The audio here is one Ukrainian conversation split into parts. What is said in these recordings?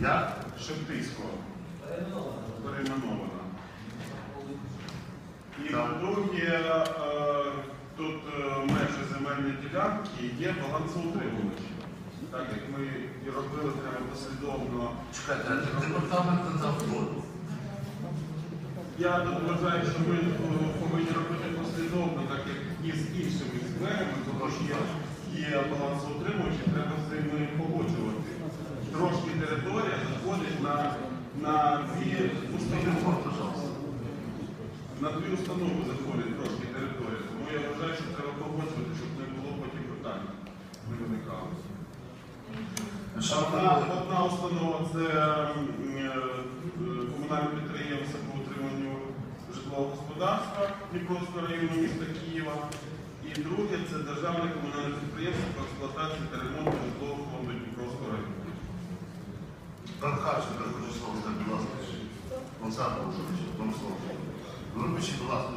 Я? Шептицького. Перейменована. І Так. по-друге, е, тут е, межі земельної ділянки є балансоутримувачі. Так як ми і робили прямо послідовно. Департамент надав воду. Я тут вважаю, що ми е, повинні робити послідовно, так як і з іншими сферами, тому що є, є балансоутримувачі, треба з ними погоджувати. Трошки територія заходить на, на дві установи. На дві установи заходить трошки територія. Тому я вважаю, що треба погоджувати, щоб не було потім питань. Не виникало. Одна, одна установа це е, комунальне підприємство по утриманню житлового господарства Дніпровського району міста Києва. І друге це державне комунальне підприємство по експлуатації та ремонту житлового фонду Дніпровського району. Пан Харченко, хочу слово сказати, будь ласка. Олександр вам слово. Вибачте, будь ласка,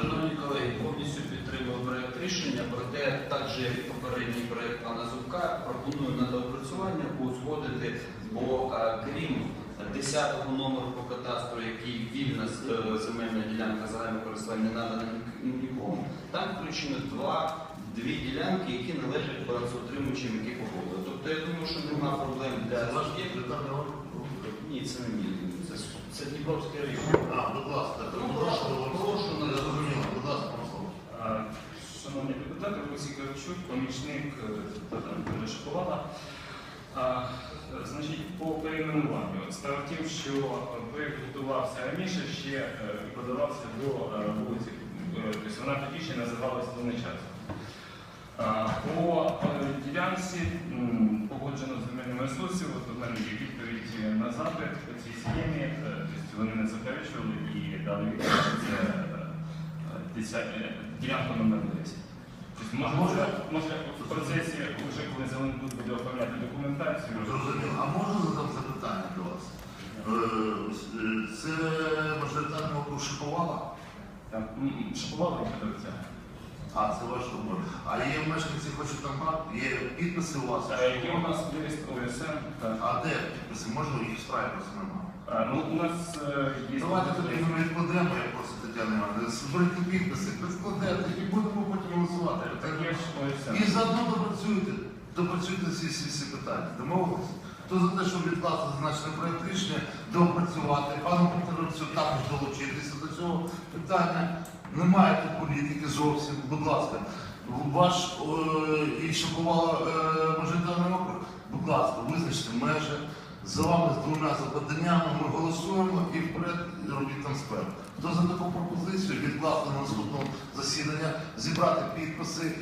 Шановні колеги, повністю підтримую проект рішення, проте так же, як і попередній проект пана Зубка, пропоную на доопрацювання узгодити, бо е, крім 10-го номеру по кадастру, який земельна ділянка загального користування надана нікому, там включено два, дві ділянки, які належать балансоутримувачам, які погодили. Тобто я думаю, що немає проблем для це ваш народу? Ні, це не мій, це, це Дніпровський район. А, будь ласка, Тому прошу, прошу, прошу, не зрозуміло, будь ласка, вам Шановні депутати, Олексій Кравчук, помічник е, Шаповала. Значить, по. Справа в що проєкт готувався раніше ще е, і подавався до е, вулиці. е, Тобто вона тоді ще називалася Донечанська. А, По е, ділянці погоджено з земельними ресурсів, от у мене є відповідь на запит по цій схемі. Е, Тобто вони не заперечували і дали відповідь, що це е, е, е, ділянка номер 10. Тобто може, може, в процесі, вже коли Зеленбуд буде оформляти документацію, Зрозуміло. А можна задати запитання до вас? Е, с- е, Це мажоритарний округ Шиповала? Там шапували подавця. А, це ваш округ. А є мешканці хочуть там мати? Є підписи у вас? Е, Які у нас юрист ОСН? А де підписи? Можна їх в справі просто немає? А, Ну, у нас е, є... Давайте тоді ми відкладемо, я просто Тетяна Івановна, зберіть підписи, підкладете і будемо потім голосувати. Так є. І заодно допрацюйте, допрацюйте всі, всі, всі питання. Домовилися? Хто за те, щоб відкласти зазначений проект рішення, доопрацювати, пану Петровцю також долучитися до цього питання. Немає тут політики зовсім, будь ласка. Ваш е, і шокувала е, мажоритарний округ, будь ласка, визначте межі. За вами з двома запитаннями ми голосуємо і вперед робіть спереду. Хто за таку пропозицію відкласти на наступне засідання, зібрати підписи,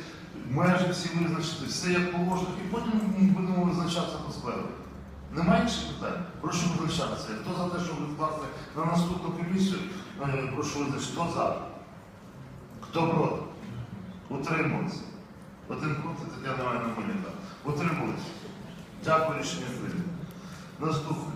межі всі визначити, все як положено, і потім ми будемо визначатися по справі. Немає інших питань? Прошу визначатися. Хто за те, щоб відкласти на наступну комісію, е, прошу визначити. Хто за? Хто проти? Утримується. Один проти Тетяна Івановна Мельника. Утримується. Дякую, рішення прийнято. Наступне.